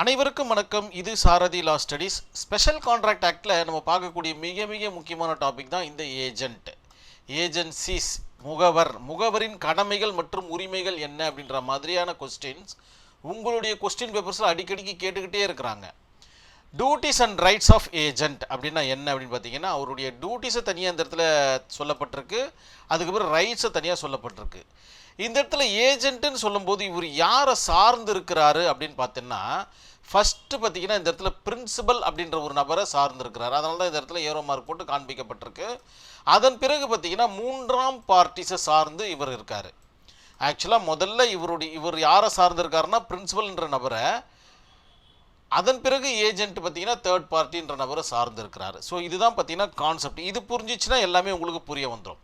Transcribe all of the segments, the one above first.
அனைவருக்கும் வணக்கம். இது Sarathi law studies special contract ஆக்டில் நம்ம பார்க்கக்கூடிய மிக மிக முக்கியமான டாபிக் தான் இந்த ஏஜென்ட் ஏஜென்சிஸ் முகவர். முகவரின் கடமைகள் மற்றும் உரிமைகள் என்ன அப்படின்ற மாதிரியான கொஸ்டின்ஸ் உங்களுடைய கொஸ்டின் பேப்பர்ஸில் அடிக்கடிக்கு கேட்டுக்கிட்டே இருக்கிறாங்க. Duties and rights of agent அப்படின்னா என்ன அப்படின்னு பார்த்தீங்கன்னா அவருடைய டியூட்டிஸை தனியாக இந்த இடத்துல சொல்லப்பட்டிருக்கு. அதுக்கப்புறம் ரைட்ஸை தனியாக சொல்லப்பட்டிருக்கு. இந்த இடத்துல ஏஜென்ட்டுன்னு சொல்லும்போது இவர் யாரை சார்ந்து இருக்கிறாரு அப்படின்னு பார்த்தீங்கன்னா ஃபஸ்ட்டு பார்த்தீங்கன்னா இந்த இடத்துல பிரின்சிபல் அப்படின்ற ஒரு நபரை சார்ந்து இருக்கிறார் அதனால தான் இந்த இடத்துல ஏரோ மார்க் போட்டு காண்பிக்கப்பட்டிருக்கு. அதன் பிறகு பார்த்தீங்கன்னா மூன்றாம் பார்ட்டிஸை சார்ந்து இவர் இருக்கார். ஆக்சுவலாக முதல்ல இவருடைய இவர் யாரை சார்ந்திருக்காருன்னா பிரின்சிபல்ன்ற நபரை அதன் பிறகு ஏஜென்ட் பார்த்தீங்கன்னா தேர்ட் பார்ட்டின்ற நபரை சார்ந்திருக்கிறாரு. ஸோ இதுதான் பார்த்தீங்கன்னா கான்செப்ட் இது புரிஞ்சிச்சுன்னா எல்லாமே உங்களுக்கு புரிய வந்துடும்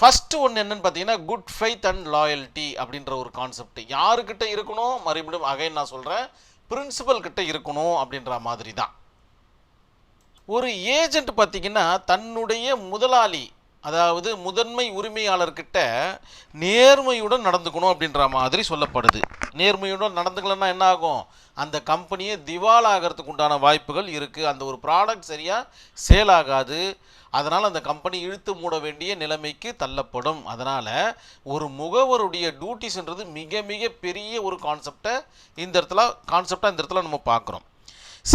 ஃபஸ்ட்டு ஒன்று என்னென்னு பார்த்தீங்கன்னா குட் ஃபைத் அண்ட் லாயல்ட்டி அப்படின்ற ஒரு கான்செப்ட் யாருக்கிட்ட இருக்கணும்? மறுபடியும் அகைன் நான் சொல்கிறேன் பிரின்சிபல் கிட்ட இருக்கணும் அப்படின்ற மாதிரி தான். ஒரு ஏஜென்ட் பார்த்தீங்கன்னா தன்னுடைய முதலாளி அதாவது முதன்மை உரிமையாளர்கிட்ட நேர்மையுடன் நடந்துக்கணும் அப்படின்ற மாதிரி சொல்லப்படுது. நேர்மையுடன் நடந்துக்கலன்னா என்ன ஆகும்? அந்த கம்பெனியை திவால் ஆகிறதுக்கு உண்டான வாய்ப்புகள் இருக்குது அந்த ஒரு ப்ராடக்ட் சரியாக சேல் ஆகாது. அதனால் அந்த கம்பெனி இழுத்து மூட வேண்டிய நிலைமைக்கு தள்ளப்படும். அதனால் ஒரு முகவருடைய டியூட்டிஸ்ன்றது மிக மிக பெரிய ஒரு கான்செப்டை இந்த இடத்துல கான்செப்டாக இந்த இடத்துல நம்ம பார்க்குறோம்.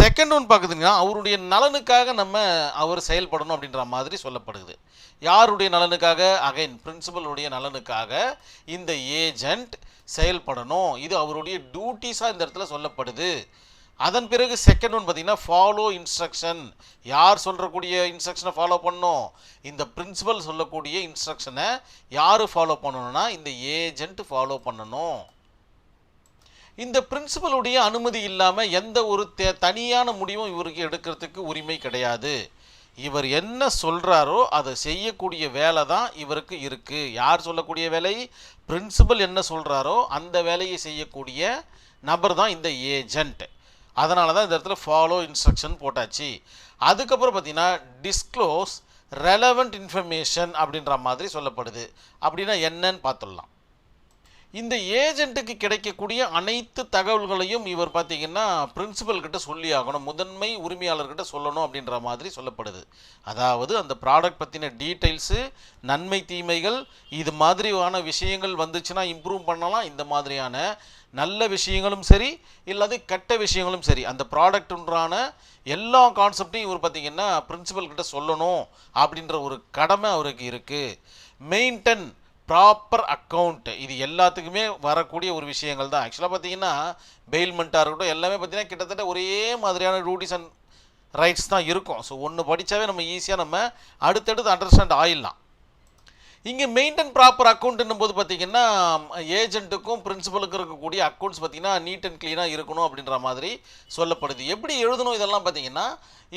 செகண்ட் ஒன் பார்க்குதுங்கன்னா அவருடைய நலனுக்காக நம்ம அவர் செயல்படணும் அப்படின்ற மாதிரி சொல்லப்படுது. யாருடைய நலனுக்காக? அகைன் பிரின்சிபலுடைய நலனுக்காக இந்த ஏஜெண்ட் செயல்படணும். இது அவருடைய டியூட்டிஸாக இந்த இடத்துல சொல்லப்படுது. அதன் பிறகு செகண்ட் ஒன் பார்த்தீங்கன்னா ஃபாலோ இன்ஸ்ட்ரக்ஷன் யார் சொல்கிறக்கூடிய இன்ஸ்ட்ரக்ஷனை ஃபாலோ பண்ணணும்? இந்த பிரின்சிபல் சொல்லக்கூடிய இன்ஸ்ட்ரக்ஷனை யார் ஃபாலோ பண்ணணும்னா இந்த ஏஜென்ட் ஃபாலோ பண்ணணும். இந்த பிரின்சிபலுடைய அனுமதி இல்லாமல் எந்த ஒரு தே தனியான முடிவும் இவருக்கு எடுக்கிறதுக்கு உரிமை கிடையாது. இவர் என்ன சொல்கிறாரோ அதை செய்யக்கூடிய வேலை தான் இவருக்கு இருக்குது யார் சொல்லக்கூடிய வேலை? பிரின்சிபல் என்ன சொல்கிறாரோ அந்த வேலையை செய்யக்கூடிய நபர் தான் இந்த ஏஜென்ட் அதனால தான் இந்த இடத்துல ஃபாலோ இன்ஸ்ட்ரக்ஷன் போட்டாச்சு. அதுக்கப்புறம் பார்த்தீங்கன்னா டிஸ்க்ளோஸ் ரெலவெண்ட் இன்ஃபர்மேஷன் அப்படின்ற மாதிரி சொல்லப்படுது. அப்படின்னா என்னன்னு பார்த்துடலாம். இந்த ஏஜென்ட்டுக்கு கிடைக்கக்கூடிய அனைத்து தகவல்களையும் இவர் பார்த்தீங்கன்னா பிரின்சிபல் கிட்ட சொல்லி ஆகணும் முதன்மை உரிமையாளர்கிட்ட சொல்லணும் அப்படின்ற மாதிரி சொல்லப்படுது. அதாவது அந்த ப்ராடக்ட் பற்றின டீட்டெயில்ஸு நன்மை தீமைகள் இது மாதிரியான விஷயங்கள் வந்துச்சுன்னா இம்ப்ரூவ் பண்ணலாம் இந்த மாதிரியான நல்ல விஷயங்களும் சரி இல்லாது கெட்ட விஷயங்களும் சரி. அந்த ப்ராடக்டுன்றான எல்லா கான்செப்டையும் இவர் பார்த்தீங்கன்னா பிரின்சிபல் கிட்ட சொல்லணும் அப்படின்ற ஒரு கடமை அவருக்கு இருக்குது மெயின்டென் ப்ராப்பர் அக்கௌண்ட் இது எல்லாத்துக்குமே வரக்கூடிய ஒரு விஷயங்கள் தான். ஆக்சுவலாக பார்த்தீங்கன்னா பெயில்மெண்ட்டாக இருக்கட்டும் எல்லாமே பார்த்தீங்கன்னா கிட்டத்தட்ட ஒரே மாதிரியான டியூட்டிஸ் அண்ட் ரைட்ஸ் தான் இருக்கும். ஸோ ஒன்று படித்தாவே நம்ம ஈஸியாக நம்ம அடுத்தடுத்து அண்டர்ஸ்டாண்ட் ஆயிடலாம். இங்கே மெயின்டைன் ப்ராப்பர் அக்கௌண்ட்னும் போது பார்த்தீங்கன்னா ஏஜென்ட்டுக்கும் பிரின்சிபலுக்கும் இருக்கக்கூடிய அக்கௌண்ட்ஸ் பார்த்தீங்கன்னா நீட் அண்ட் க்ளீனாக இருக்கணும் அப்படின்ற மாதிரி சொல்லப்படுது. எப்படி எழுதணும் இதெல்லாம் பார்த்தீங்கன்னா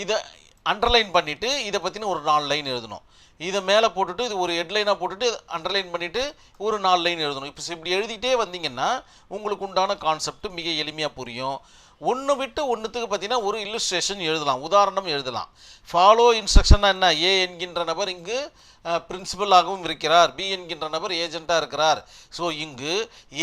இதை அண்டர்லைன் பண்ணிவிட்டு இதை பற்றின ஒரு நாலு லைன் எழுதணும். இதை மேலே போட்டுட்டு இது ஒரு ஹெட்லைனாக போட்டுட்டு அண்டர்லைன் பண்ணிவிட்டு ஒரு நாலு லைன் எழுதணும். இப்போ இப்படி எழுதிட்டே வந்தீங்கன்னா உங்களுக்கு உண்டான கான்செப்ட் மிக எளிமையாக புரியும். ஒன்று விட்டு ஒன்றுத்துக்கு பார்த்தீங்கன்னா ஒரு இல்லுஸ்ட்ரேஷன் எழுதலாம். உதாரணம் எழுதலாம். ஃபாலோ இன்ஸ்ட்ரக்ஷன்னா என்ன? ஏ என்கின்ற நபர் இங்கு பிரின்சிபலாகவும் இருக்கிறார். பி என்கின்ற நபர் ஏஜெண்ட்டாக இருக்கிறார். ஸோ இங்கு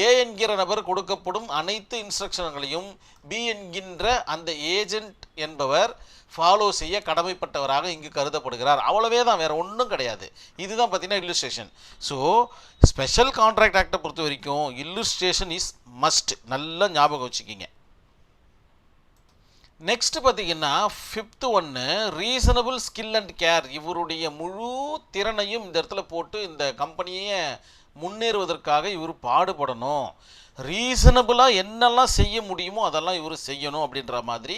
ஏ என்கிற நபர் கொடுக்கப்படும் அனைத்து இன்ஸ்ட்ரக்ஷன்களையும் பி என்கின்ற அந்த ஏஜெண்ட் என்பவர் ஃபாலோ செய்ய கடமைப்பட்டவராக இங்கு கருதப்படுகிறார். அவ்வளவே தான் வேறு ஒன்றும் கிடையாது. இதுதான் பார்த்தீங்கன்னா இல்லுஸ்ட்ரேஷன் ஸோ ஸ்பெஷல் கான்ட்ராக்ட் ஆக்டை பொறுத்த வரைக்கும் இல்லுஸ்ட்ரேஷன் இஸ் மஸ்ட் நல்லா ஞாபகம் வச்சுக்கிங்க. நெக்ஸ்ட் பார்த்தீங்கன்னா ஃபிஃப்த்து ஒன்று ரீசனபிள் ஸ்கில் அண்ட் கேர் இவருடைய முழு திறனையும் இந்த இடத்துல போட்டு இந்த கம்பெனியை முன்னேறுவதற்காக இவர் பாடுபடணும். ரீசனபிளாக என்னெல்லாம் செய்ய முடியுமோ அதெல்லாம் இவர் செய்யணும் அப்படின்ற மாதிரி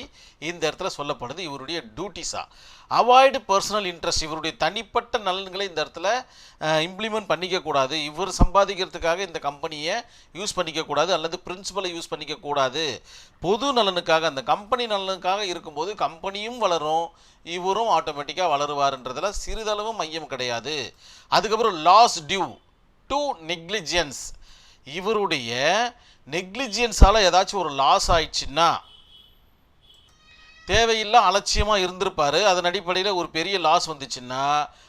இந்த இடத்துல சொல்லப்படுது இவருடைய டியூட்டிஸாக அவாய்டு பர்சனல் இன்ட்ரெஸ்ட் இவருடைய தனிப்பட்ட நலன்களை இந்த இடத்துல இம்ப்ளிமெண்ட் பண்ணிக்கக்கூடாது. இவர் சம்பாதிக்கிறதுக்காக இந்த கம்பெனியை யூஸ் பண்ணிக்கக்கூடாது அல்லது பிரின்சிபலை யூஸ் பண்ணிக்கக்கூடாது. பொது நலனுக்காக அந்த கம்பெனி நலனுக்காக இருக்கும்போது கம்பெனியும் வளரும். இவரும் ஆட்டோமேட்டிக்காக வளருவார்ன்றதில் சிறிதளவு மையம் கிடையாது. அதுக்கப்புறம் லாஸ் டியூ டு நெக்லிஜியன்ஸ் இவருடைய நெக்லிஜியன்ஸால் ஏதாச்சும் ஒரு லாஸ் ஆயிடுச்சுன்னா தேவையில்லா அலட்சியமாக இருந்திருப்பார். அதன் அடிப்படையில் ஒரு பெரிய லாஸ் வந்துச்சுன்னா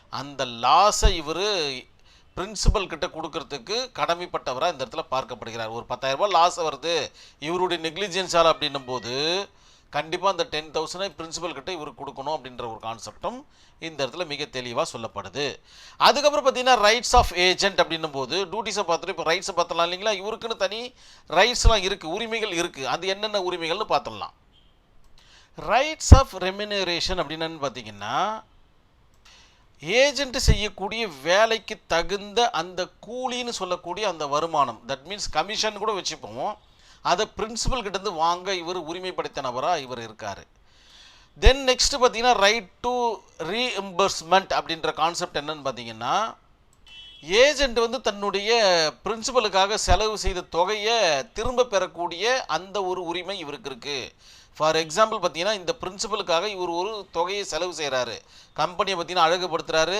அந்த லாஸை இவர் பிரின்சிபல் கிட்ட கொடுக்கறதுக்கு கடமைப்பட்டவராக இந்த இடத்துல பார்க்கப்படுகிறார். ஒரு 10000 ரூபாய் லாஸ் வருது. இவருடைய நெக்லிஜென்ஸால் அப்படின்னும் போது கண்டிப்பாக அந்த டென் தௌசண்டை பிரின்சிபல் கிட்ட இவருக்கு கொடுக்கணும் அப்படின்ற ஒரு கான்செப்டும் இந்த இடத்துல மிக தெளிவாக சொல்லப்படுது. அதுக்கப்புறம் பார்த்தீங்கன்னா ரைட்ஸ் ஆஃப் ஏஜென்ட் அப்படின்னும் போது டியூட்டிஸை பார்த்துட்டு இப்போ ரைட்ஸை பார்த்தலாம் இல்லைங்களா? இவருக்குன்னு தனி ரைட்ஸ்லாம் இருக்குது உரிமைகள் இருக்குது அது என்னென்ன உரிமைகள்னு பார்த்துடலாம். ரைட்ஸ் ஆஃப் ரெமினரேஷன் அப்படின்னு பார்த்தீங்கன்னா ஏஜென்ட் செய்யக்கூடிய வேலைக்கு தகுந்த அந்த கூலின்னு சொல்லக்கூடிய அந்த வருமானம். தட் மீன்ஸ் கமிஷன் கூட வச்சுப்போம். அதை பிரின்சிபல் கிட்டேருந்து வாங்க இவர் உரிமைப்படுத்த நபராக இவர் இருக்கார். தென் நெக்ஸ்ட் பார்த்தீங்கன்னா ரைட் டு ரீஎம்பர்ஸ்மெண்ட் அப்படின்ற கான்செப்ட் என்னன்னு பார்த்தீங்கன்னா ஏஜென்ட் வந்து தன்னுடைய பிரின்சிபலுக்காக செலவு செய்த தொகையை திரும்ப பெறக்கூடிய அந்த ஒரு உரிமை இவருக்கு இருக்குது ஃபார் எக்ஸாம்பிள் பார்த்தீங்கன்னா இந்த பிரின்சிபலுக்காக இவர் ஒரு தொகையை செலவு செய்கிறாரு கம்பெனியை பார்த்தீங்கன்னா அழகுபடுத்துகிறாரு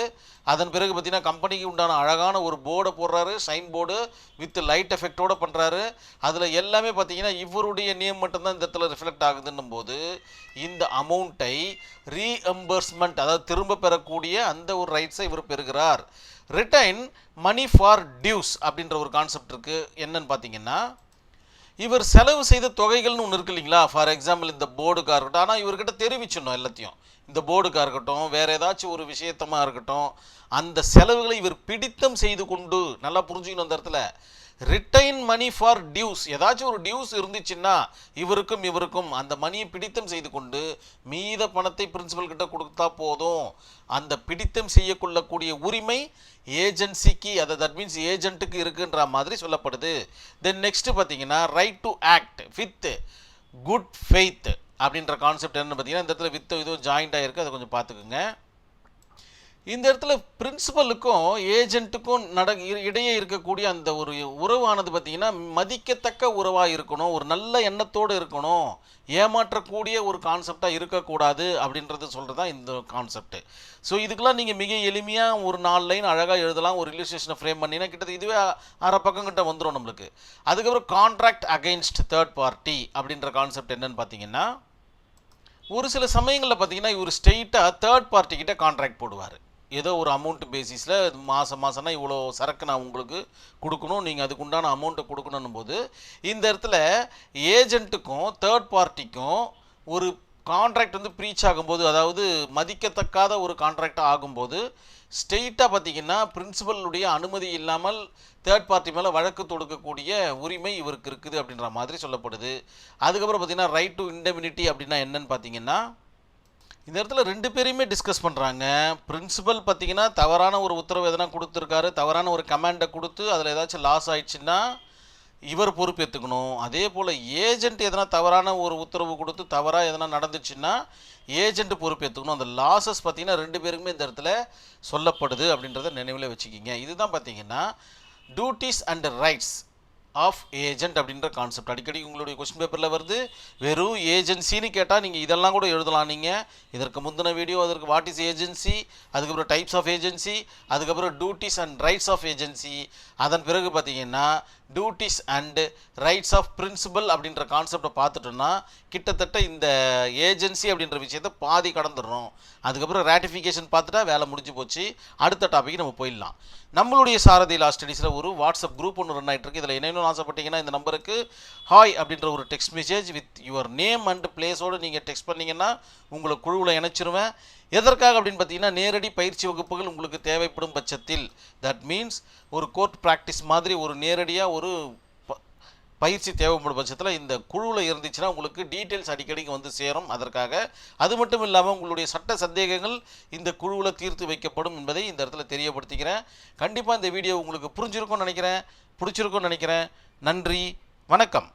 அதன் பிறகு பார்த்தீங்கன்னா கம்பெனிக்கு உண்டான அழகான ஒரு போர்டை போடுறாரு. சைன் போர்டு வித் லைட் எஃபெக்டோடு பண்ணுறாரு அதில் எல்லாமே பார்த்தீங்கன்னா இவருடைய நேம் மட்டும்தான் இந்த இடத்துல ரிஃப்ளெக்ட் ஆகுதுன்னும் போது இந்த அமௌண்ட்டை ரீஎம்பர்ஸ்மெண்ட் அதாவது திரும்ப பெறக்கூடிய அந்த ஒரு ரைட்ஸை இவர் பெறுகிறார். ரிட்டைன் மணி ஃபார் டியூஸ் அப்படின்ற ஒரு கான்செப்ட் இருக்குது என்னன்னு பார்த்தீங்கன்னா இவர் செலவு செய்த தொகைகள்னு ஒன்று இருக்கு இல்லைங்களா? ஃபார் எக்ஸாம்பிள் இந்த போர்டுக்காக இருக்கட்டும். ஆனால் இவர்கிட்ட தெரிவிச்சிடணும் எல்லாத்தையும். இந்த போர்டுக்காக இருக்கட்டும் வேறு ஏதாச்சும் ஒரு விஷயத்தமாக இருக்கட்டும் அந்த செலவுகளை இவர் பிடித்தம் செய்து கொண்டு நல்லா புரிஞ்சுக்கணும் அந்த இடத்துல. ரிட்டைன் மணி ஃபார் டியூஸ் ஏதாச்சும் ஒரு டியூஸ் இருந்துச்சுன்னா இவருக்கும் இவருக்கும் அந்த மணியை பிடித்தம் செய்து கொண்டு மீத பணத்தை பிரின்சிபல் கிட்ட கொடுத்தா போதும். அந்த பிடித்தம் செய்யக்கொள்ளக்கூடிய உரிமை ஏஜென்சிக்கு அதை தட் மீன்ஸ் ஏஜென்ட்டுக்கு இருக்குன்ற மாதிரி சொல்லப்படுது. தென் நெக்ஸ்ட் பார்த்தீங்கன்னா right to act with good faith அப்படின்ற கான்செப்ட் என்னன்னு பார்த்தீங்கன்னா இந்த இடத்துல வித் இதுவும் ஜாயிண்ட் ஆகிருக்கு அதை கொஞ்சம் பார்த்துக்குங்க. இந்த இடத்துல பிரின்சிபலுக்கும் ஏஜென்ட்டுக்கும் நட இடையே இருக்கக்கூடிய அந்த ஒரு உறவானது பார்த்தீங்கன்னா மதிக்கத்தக்க உறவாக இருக்கணும் ஒரு நல்ல எண்ணத்தோடு இருக்கணும் ஏமாற்றக்கூடிய ஒரு கான்செப்டாக இருக்கக்கூடாது அப்படின்றது சொல்கிறது தான் இந்த கான்செப்ட்டு ஸோ இதுக்கெல்லாம் நீங்கள் மிக எளிமையாக ஒரு நாலு லைன் அழகாக எழுதலாம் ஒரு ரிலேஷனை ஃப்ரேம் பண்ணினா கிட்டத்தட்ட இதுவே அரை பக்கம் கிட்ட வந்துடும் நம்மளுக்கு. அதுக்கப்புறம் கான்ட்ராக்ட் அகைன்ஸ்ட் தேர்ட் பார்ட்டி அப்படின்ற கான்செப்ட் என்னன்னு பார்த்தீங்கன்னா ஒரு சில சமயங்களில் பார்த்தீங்கன்னா இவர் ஸ்ட்ரெயிட்டாக தேர்ட் பார்ட்டிக்கிட்ட கான்ட்ராக்ட் போடுவார். ஏதோ ஒரு அமௌண்ட் பேசிஸில் மாதம் மாதம்னா இவ்வளோ சரக்கு நான் உங்களுக்கு கொடுக்கணும் நீங்கள் அதுக்கு உண்டான அமௌண்ட்டை கொடுக்கணும் போது இந்த இடத்துல ஏஜென்ட்டுக்கும் தேர்ட் பார்ட்டிக்கும் ஒரு கான்ட்ராக்ட் வந்து ப்ரீச் ஆகும்போது அதாவது மதிக்கத்தக்காத ஒரு கான்ட்ராக்டாக ஆகும்போது ஸ்ட்ரெயிட்டாக பார்த்தீங்கன்னா பிரின்சிபலுடைய அனுமதி இல்லாமல் தேர்ட் பார்ட்டி மேலே வழக்கு தொடுக்கக்கூடிய உரிமை இவருக்கு இருக்குது அப்படின்ற மாதிரி சொல்லப்படுது. அதுக்கப்புறம் பார்த்தீங்கன்னா ரைட் டு இண்டெமினிட்டி அப்படின்னா என்னன்னு பார்த்தீங்கன்னா இந்த இடத்துல ரெண்டு பேரையுமே டிஸ்கஸ் பண்ணுறாங்க பிரின்சிபல் பார்த்தீங்கன்னா தவறான ஒரு உத்தரவு எதனா கொடுத்துருக்காரு தவறான ஒரு கமாண்டை கொடுத்து அதில் ஏதாச்சும் லாஸ் ஆயிடுச்சுன்னா இவர் பொறுப்பேற்றுக்கணும் அதே போல் ஏஜென்ட் எதனா தவறான ஒரு உத்தரவு கொடுத்து தவறாக எதனா நடந்துச்சுன்னா ஏஜென்ட் பொறுப்பேற்றுக்கணும் அந்த லாசஸ் பார்த்தீங்கன்னா ரெண்டு பேருக்குமே இந்த இடத்துல சொல்லப்படுது அப்படின்றத நினைவில் வச்சுக்கிங்க. இதுதான் பார்த்தீங்கன்னா duties and rights of agent அப்படின்ற கான்செப்ட் அடிக்கடி உங்களுடைய கொஸ்டின் பேப்பரில் வருது வெறும் ஏஜென்சின்னு கேட்டால் நீங்கள் இதெல்லாம் கூட எழுதலாம் நீங்கள் இதற்கு முந்தின வீடியோ அதற்கு வாட் இஸ் ஏஜென்சி அதுக்கப்புறம் டைப்ஸ் ஆஃப் ஏஜென்சி அதுக்கப்புறம் duties and rights of agency அதன் பிறகு பார்த்தீங்கன்னா duties and rights of principal அப்படின்ற கான்செப்டை பார்த்துட்டோம்னா கிட்டத்தட்ட இந்த ஏஜென்சி அப்படின்ற விஷயத்தை பாதி கடந்துடுறோம். அதுக்கப்புறம் ரேட்டிஃபிகேஷன் பார்த்துட்டா வேலை முடிஞ்சு போச்சு. அடுத்த டாபிக் நம்ம போயிடலாம். நம்மளுடைய சாரதி லா ஸ்டடீஸில் ஒரு வாட்ஸ்அப் குரூப் ஒன்று ரன் ஆகிட்டு இருக்கு. இதில் என்னென்னு ஆசைப்பட்டீங்கன்னா இந்த நம்பருக்கு ஹாய் அப்படின்ற ஒரு text message with your name and பிளேஸோடு நீங்கள் டெக்ஸ்ட் பண்ணீங்கன்னா உங்களை குழுவில் இணைச்சிருவேன். எதற்காக அப்படின்னு பார்த்தீங்கன்னா நேரடி பயிற்சி வகுப்புகள் உங்களுக்கு தேவைப்படும் பட்சத்தில். தட் மீன்ஸ் ஒரு கோர்ட் ப்ராக்டிஸ் மாதிரி ஒரு நேரடியாக ஒரு ப- பயிற்சி தேவைப்படும் பட்சத்தில் இந்த குழுவில் இருந்துச்சுன்னா உங்களுக்கு டீட்டெயில்ஸ் அடிக்கடிக்கு வந்து சேரும். அதற்காக அது மட்டும் இல்லாமல் உங்களுடைய சட்ட சந்தேகங்கள் இந்த குழுவில் தீர்த்து வைக்கப்படும் என்பதை இந்த இடத்துல தெரியப்படுத்திக்கிறேன். கண்டிப்பாக இந்த வீடியோ உங்களுக்கு புரிஞ்சிருக்கும்னு நினைக்கிறேன். பிடிச்சிருக்கும்னு நினைக்கிறேன். நன்றி. வணக்கம்.